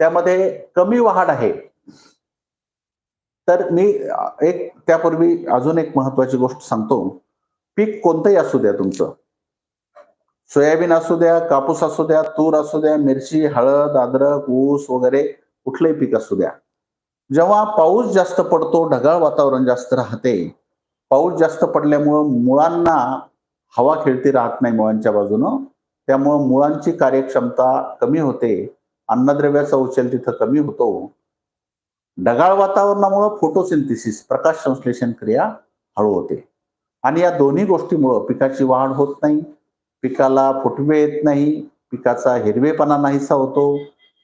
त्यामध्ये कमी वाढ आहे. तर मी एक त्यापूर्वी अजून एक महत्वाची गोष्ट सांगतो. पीक कोणतंही असू द्या तुमचं. सोयाबीन असू द्या कापूस असू द्या तूर असू द्या मिरची हळद अद्रक ऊस वगैरे कुठलंही पीक असू द्या. जेव्हा पाऊस जास्त पडतो ढगाळ वातावरण जास्त राहते. पाऊस जास्त पडल्यामुळं मुळांना हवा खेळती राहत नाही मुळांच्या बाजूनं. त्यामुळं मुळांची कार्यक्षमता कमी होते. अन्नद्रव्याचा उचल तिथं कमी होतो. ढगाळ वातावरणामुळं फोटोसिंथिसिस प्रकाश संश्लेषण क्रिया हळू होते. आणि या दोन्ही गोष्टीमुळं पिकाची वाढ होत नाही. पिकाला फुटवे येत नाही. पिकाचा हिरवेपणा नाहीसा होतो.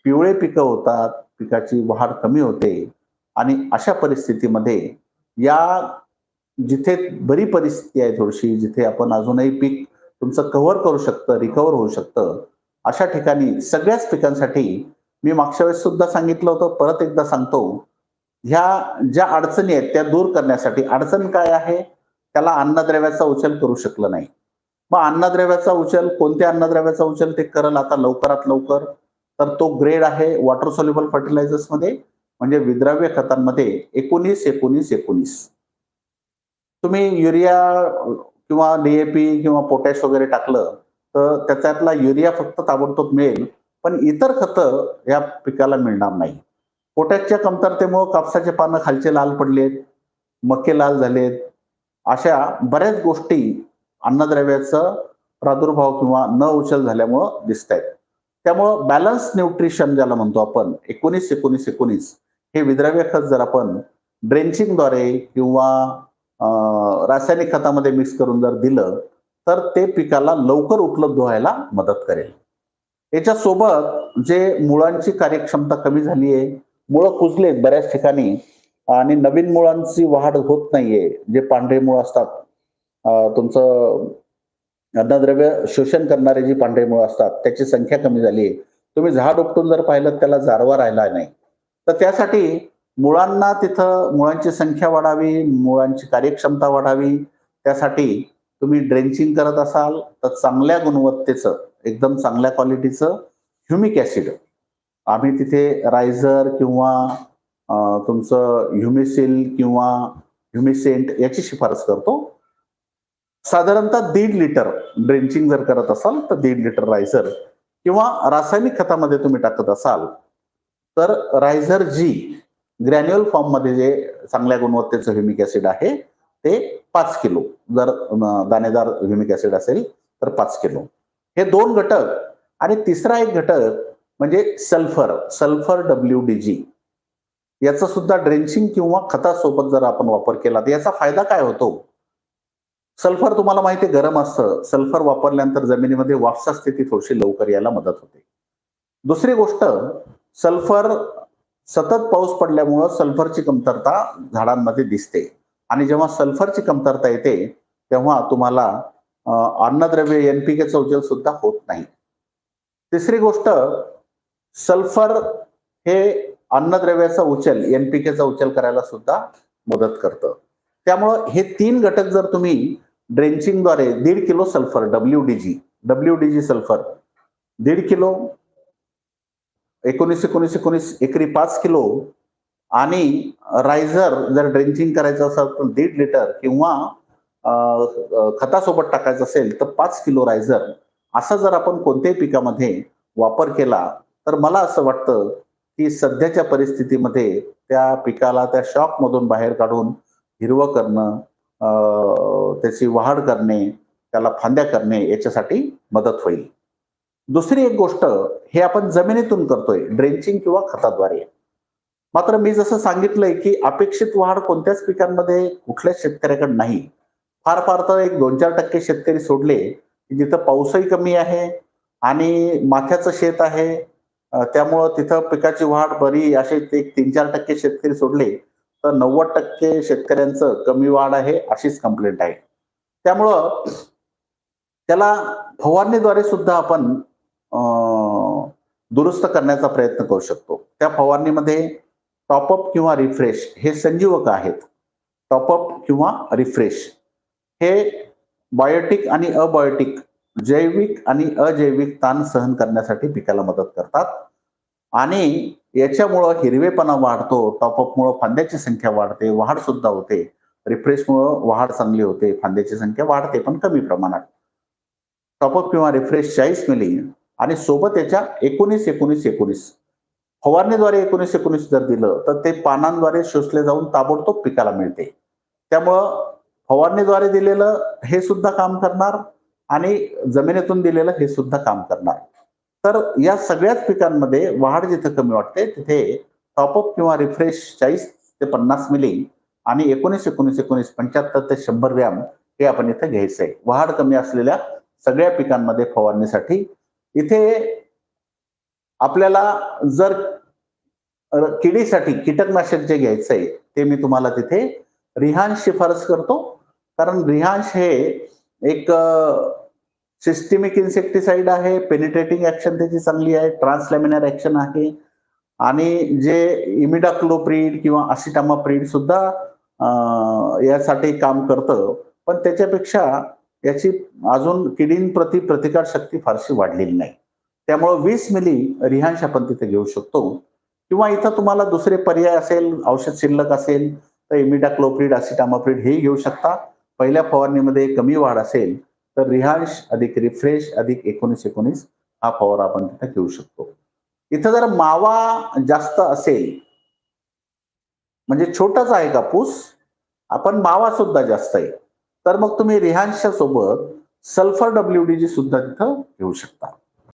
पिवळे पिकं होतात. पिकाची वाढ कमी होते. आणि अशा परिस्थितीमध्ये या जिथे बरी परिस्थिती आहे थोडीशी जिथे आपण अजूनही पीक तुमचं कव्हर करू शकतं रिकवर होऊ शकतं अशा ठिकाणी सगळ्याच पिकांसाठी मी मागच्या वेळेस सुद्धा सांगितलं होतं परत एकदा सांगतो. ह्या ज्या अडचणी आहेत त्या दूर करण्यासाठी अडचण काय आहे? त्याला अन्नद्रव्याचा उचल करू शकलं नाही. मग अन्नद्रव्याचा उचल कोणत्या अन्नद्रव्याचा उचल ते करल आता लवकरात लवकर? तर तो ग्रेड आहे वॉटर सोल्युबल फर्टिलायझर्समध्ये म्हणजे विद्राव्य खतांमध्ये एकोणीस एकोणीस एकोणीस. तुम्ही युरिया किंवा डीएपी किंवा पोटॅश वगैरे टाकलं तर त्याच्यातला युरिया फक्त ताबडतोब मिळेल पण इतर खतं या पिकाला मिळणार नाही. पोटॅशच्या कमतरतेमुळे कापसाचे पानं खालचे लाल पडलेत मके लाल झालेत. अशा बऱ्याच गोष्टी अन्नद्रव्याचं प्रादुर्भाव किंवा न उचल झाल्यामुळं दिसत आहेत त्यामुळं बॅलन्स न्यूट्रिशन ज्याला म्हणतो आपण एकोणीस एकोणीस एकोणीस हे विद्राव्य खत जर आपण ड्रेंचिंगद्वारे किंवा रासायनिक खतामध्ये मिक्स करून जर दिलं तर ते पिकाला लवकर उपलब्ध व्हायला मदत करेल. याच्यासोबत जे मुळांची कार्यक्षमता कमी झाली आहे मुळं कुजलेत बऱ्याच ठिकाणी आणि नवीन मुळांची वाढ होत नाहीये जे पांढरे मुळ असतात. तुमचं अन्नद्रव्य शोषण करणारे जी पांढरे मुळ असतात त्याची संख्या कमी झाली आहे. तुम्ही झाड उपटून जर पाहिलं त्याला जारवा राहिला नाही. तर त्यासाठी मुळांना तिथं मुळांची संख्या वाढावी मुळांची कार्यक्षमता वाढावी त्यासाठी तुम्ही ड्रेंचिंग करत असाल तर चांगल्या गुणवत्तेचं एकदम चांगल्या क्वालिटीचं ह्युमिक ऍसिड आम्ही तिथे रायझर किंवा तुमचं ह्युमिसिल किंवा ह्युमिसेंट याची शिफारस करतो. साधारणतः दीड लिटर ड्रेंचिंग जर करत असाल तर दीड लिटर रायझर किंवा रासायनिक खतामध्ये तुम्ही टाकत असाल तर रायझर जी ग्रॅन्युअल फॉर्ममध्ये जे चांगल्या गुणवत्तेचं ह्युमिक ऍसिड आहे ते पाच किलो. जर दाणेदार ह्युमिक ऍसिड असेल तर पाच किलो. हे दोन घटक आणि तिसरा एक घटक म्हणजे sulphur sulphur W D G याचा सुद्धा ड्रेंचिंग किंवा खतासोबत जर आपण वापर केला तर याचा फायदा काय होतो? सल्फर तुम्हाला माहिती आहे गरम असतं. सल्फर वापरल्यानंतर जमिनीमध्ये वापसा स्थिती थोडीशी लवकर यायला मदत होते. दुसरी गोष्ट सल्फर सतत पाऊस पडल्यामुळं सल्फरची कमतरता झाडांमध्ये दिसते. आणि जेव्हा सल्फरची कमतरता येते तेव्हा तुम्हाला अं, अन्नद्रव्य एनपीकेचा चौजल सुद्धा होत नाही. तिसरी गोष्ट सल्फर हे अन्नद्रव्याचा उचल एनपीकेचा उचल करायला सुद्धा मदत करतं. त्यामुळं हे तीन घटक जर तुम्ही ड्रेंचिंगद्वारे दीड kilo sulphur W D G W D G sulphur दीड किलो एकोणीस एकोणीस एकोणीस एकरी पाच किलो आणि रायझर जर ड्रेंचिंग करायचं असेल तर दीड लिटर किंवा खतासोबत टाकायचं असेल तर पाच किलो रायझर असा जर आपण कोणत्याही पिकामध्ये वापर केला तर मला असं वाटतं की सध्याच्या परिस्थितीमध्ये त्या पिकाला त्या शॉकमधून बाहेर काढून हिरवं करणं त्याची वाढ करणे त्याला फांद्या करणे याच्यासाठी मदत होईल. दुसरी एक गोष्ट हे आपण जमिनीतून करतोय ड्रेंचिंग किंवा खताद्वारे. मात्र मी जसं सांगितलंय की अपेक्षित वाढ कोणत्याच पिकांमध्ये कुठल्याच शेतकऱ्याकडे नाही. फार फार तर एक दोन चार टक्के शेतकरी सोडले जिथं पाऊसही कमी आहे आणि माथ्याचं शेत आहे त्यामुळं तिथं पिकाची वाढ बरी असे एक तीन चार टक्के शेतकरी सोडले तर नव्वद टक्के शेतकऱ्यांचं कमी वाढ आहे अशीच कंप्लेंट आहे. त्यामुळं त्याला फवारणीद्वारे सुद्धा आपण दुरुस्त करण्याचा प्रयत्न करू शकतो. त्या फवारणीमध्ये टॉपअप किंवा रिफ्रेश हे संजीवक आहेत. टॉपअप किंवा रिफ्रेश. हे बायोटिक आणि अबायोटिक जैविक आणि अजैविक ताण सहन करण्यासाठी पिकाला मदत करतात. आणि याच्यामुळं हिरवेपणा वाढतो टॉपअपमुळं फांद्याची संख्या वाढते वाढ सुद्धा होते. रिफ्रेशमुळं वाढ चांगली होते फांद्याची संख्या वाढते पण कमी प्रमाणात. टॉपअप किंवा रिफ्रेश चाळीस मिली आणि सोबत याच्या एकोणीस एकोणीस एकोणीस फवारणीद्वारे एकोणीस एकोणीस जर दिलं तर ते पानांद्वारे शोषले जाऊन ताबडतोब पिकाला मिळते. त्यामुळं फवारणीद्वारे दिलेलं हे सुद्धा काम करणार आणि जमिनीतून दिलेलं हे सुद्धा काम करणार. तर या सगळ्याच पिकांमध्ये वाढ जिथे कमी वाटते तिथे टॉपअप किंवा रिफ्रेश चाळीस ते पन्नास मिली आणि एकोणीस एकोणीस एकोणीस पंच्याहत्तर ते शंभर ग्रॅम हे आपण इथे घ्यायचं आहे वाढ कमी असलेल्या सगळ्या पिकांमध्ये फवारणीसाठी. इथे आपल्याला जर किडीसाठी कीटकनाशक जे घ्यायचं आहे ते मी तुम्हाला तिथे रिहांश शिफारस करतो. कारण रिहांश हे एक सिस्टिमिक इन्सेक्टिसाइड आहे पेनिट्रेटिंग ऍक्शन त्याची चांगली आहे ट्रान्सलॅमिनर ऍक्शन आहे आणि जे इमिडाक्लोप्रिड किंवा असिटामाप्रिड सुद्धा यासाठी काम करतं. पण त्याच्यापेक्षा याची अजून किडींप्रती प्रतिकार शक्ती फारशी वाढलेली नाही. त्यामुळं वीस मिली रिहांश आपण तिथे घेऊ शकतो. किंवा इथं तुम्हाला दुसरे पर्याय असेल औषध शिल्लक असेल तर इमिडाक्लोप्रीड असिटामाप्रिड हे घेऊ शकता. पहिल्या फवारणीमध्ये कमी वाढ असेल तर रिहांश अधिक रिफ्रेश अधिक एकोणीस एकोणीस हा फवारा आपण तिथे घेऊ शकतो. इथं जर मावा जास्त असेल म्हणजे छोटाच आहे कापूस आपण मावा सुद्धा जास्त आहे तर मग तुम्ही रिहांशच्या सोबत सल्फर डब्ल्यू डीजी सुद्धा तिथं घेऊ शकता.